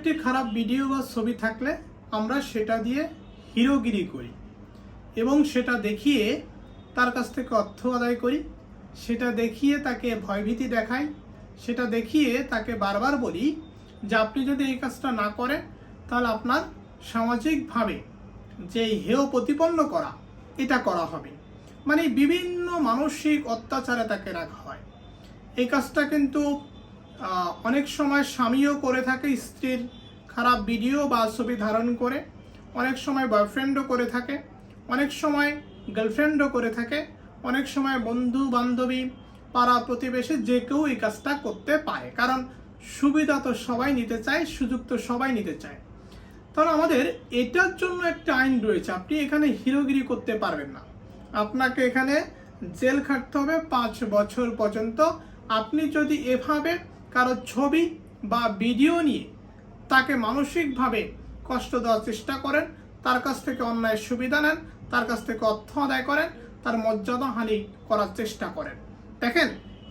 একটি খারাপ ভিডিও বা ছবি থাকলে আমরা সেটা দিয়ে হিরোগিরি করি এবং সেটা দেখিয়ে তার কাছ থেকে অর্থ আদায় করি। সেটা দেখিয়ে তাকে ভয়ভীতি দেখাই। সেটা দেখিয়ে তাকে বারবার বলি যে, আপনি যদি এই কাজটা না করেন, তাহলে আপনার সামাজিকভাবে যে হেয় প্রতিপন্ন করা, এটা করা হবে। মানে বিভিন্ন মানসিক অত্যাচারে তাকে রাখা হয়। এই কাজটা কিন্তু অনেক সময় স্বামীও করে থাকে, স্ত্রীর খারাপ ভিডিও বা ছবি ধারণ করে। অনেক সময় বয়ফ্রেন্ডও করে থাকে। অনেক সময় গার্লফ্রেন্ডও করে থাকে। অনেক সময় বন্ধু বান্ধবী পাড়া প্রতিবেশী যে কেউ এই কাজটা করতে পারে। কারণ সুবিধা তো সবাই নিতে চায়, সুযোগ তো সবাই নিতে চায়। তাহলে আমাদের এটার জন্য একটা আইন রয়েছে। আপনি এখানে হিরোগিরি করতে পারবেন না। আপনাকে এখানে জেল খাটতে হবে পাঁচ বছর পর্যন্ত। আপনি যদি এভাবে কারও ছবি বা ভিডিও নিয়ে তাকে মানসিকভাবে কষ্ট দেওয়ার চেষ্টা করেন, তার কাছ থেকে অন্যায় সুবিধা নেন, তার কাছ থেকে অর্থ আদায় করেন, তার মর্যাদা হানি করার চেষ্টা করেন। দেখেন,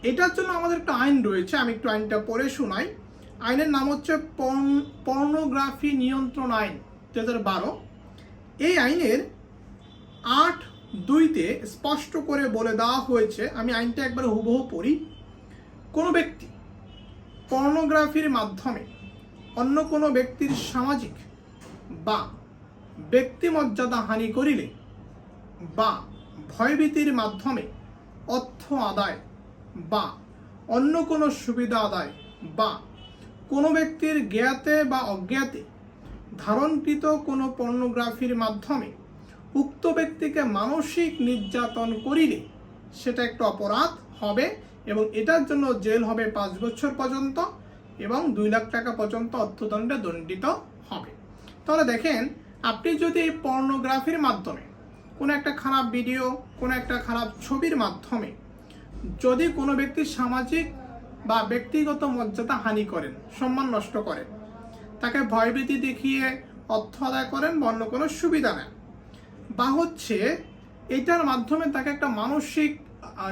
এটার জন্য আমাদের একটা আইন রয়েছে, আমি একটু আইনটা পড়ে শোনাই। আইনের নাম হচ্ছে পর্নোগ্রাফি নিয়ন্ত্রণ আইন দু বারো। এই আইনের আট দুইতে স্পষ্ট করে বলে দেওয়া হয়েছে, আমি আইনটা একবার হুবহু পড়ি, কোনো ব্যক্তি পর্নোগ্রাফির মাধ্যমে অন্য কোনো ব্যক্তির সামাজিক বা ব্যক্তি মর্যাদা হানি করিলে বা ভয়ভীতির মাধ্যমে অর্থ আদায় বা অন্য কোনো সুবিধা আদায় বা কোনো ব্যক্তির জ্ঞাতে বা অজ্ঞাতে ধারণকৃত কোনো পর্নোগ্রাফির মাধ্যমে উক্ত ব্যক্তিকে মানসিক নির্যাতন করিলে সেটা একটা অপরাধ হবে এবং এটার জন্য জেল হবে পাঁচ বছর পর্যন্ত। এবং দুই লাখ টাকা পর্যন্ত অর্থদণ্ডে দণ্ডিত হবে। তাহলে দেখেন, আপনি যদি এই পর্নোগ্রাফির মাধ্যমে কোনো একটা খারাপ ভিডিও, কোনো একটা খারাপ ছবির মাধ্যমে যদি কোনো ব্যক্তির সামাজিক বা ব্যক্তিগত মর্যাদা হানি করেন, সম্মান নষ্ট করেন, তাকে ভয়ভীতি দেখিয়ে অর্থ আদায় করেন বা অন্য কোনো সুবিধা নেন, বা হচ্ছে এটার মাধ্যমে তাকে একটা মানসিক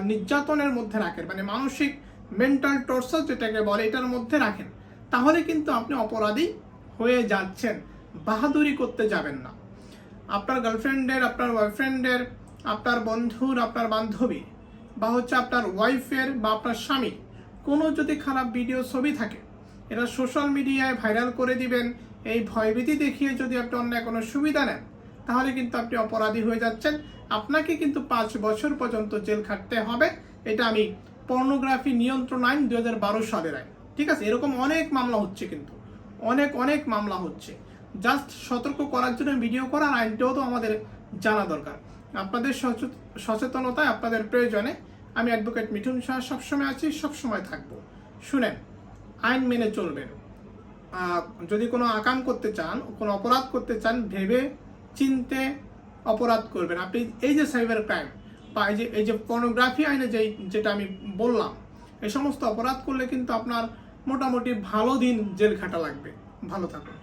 নির্যাতনের মধ্যে রাখেন মানে মানসিক মেন্টাল টর্চার যেটাকে বলে, এটার মধ্যে রাখেন। তাহলে কিন্তু আপনি অপরাধী হয়ে যাচ্ছেন, বাহাদুরি করতে যাবেন না। আপনার গার্লফ্রেন্ডের আপনার বয়ফ্রেন্ডের আপনার বন্ধুর, আপনার বান্ধবী বা হচ্ছে আপনার ওয়াইফের বা আপনার স্বামী কোনো যদি খারাপ ভিডিও ছবি থাকে এটা সোশ্যাল মিডিয়ায় ভাইরাল করে দিবেন, এই ভয়ভীতি দেখিয়ে যদি আপনি অন্যায় কোনো সুবিধা নেন, তাহলে কিন্তু আপনি অপরাধী হয়ে যাচ্ছেন। আপনাকে কিন্তু পাঁচ বছর পর্যন্ত জেল খাটতে হবে, এটা আমি পর্নোগ্রাফি নিয়ন্ত্রণ আইন দু হাজার বারো সালের আইন। ঠিক আছে? এরকম অনেক মামলা হচ্ছে কিন্তু। অনেক অনেক মামলা হচ্ছে। জাস্ট সতর্ক করার জন্য ভিডিও করার আইনটাও তো আমাদের জানা দরকার। আপনাদের সচেত- সচেতনতায়, আপনাদের প্রয়োজনে আমি অ্যাডভোকেট মিঠুন শাহ সবসময় আছি, সবসময় থাকব। শুনেন, আইন মেনে চলবেন। যদি কোনো আকাম করতে চান, কোনো অপরাধ করতে চান ভেবে চিনতে অপরাধ করবেন। আপনি এই যে সাইবার ক্রাইম বা এই যে এই যে পর্নোগ্রাফি আইনে যেই, যেটা আমি বললাম, এই সমস্ত অপরাধ করলে কিন্তু আপনার মোটামুটি ভালো দিন জেল খাটা লাগবে। ভালো থাকুন।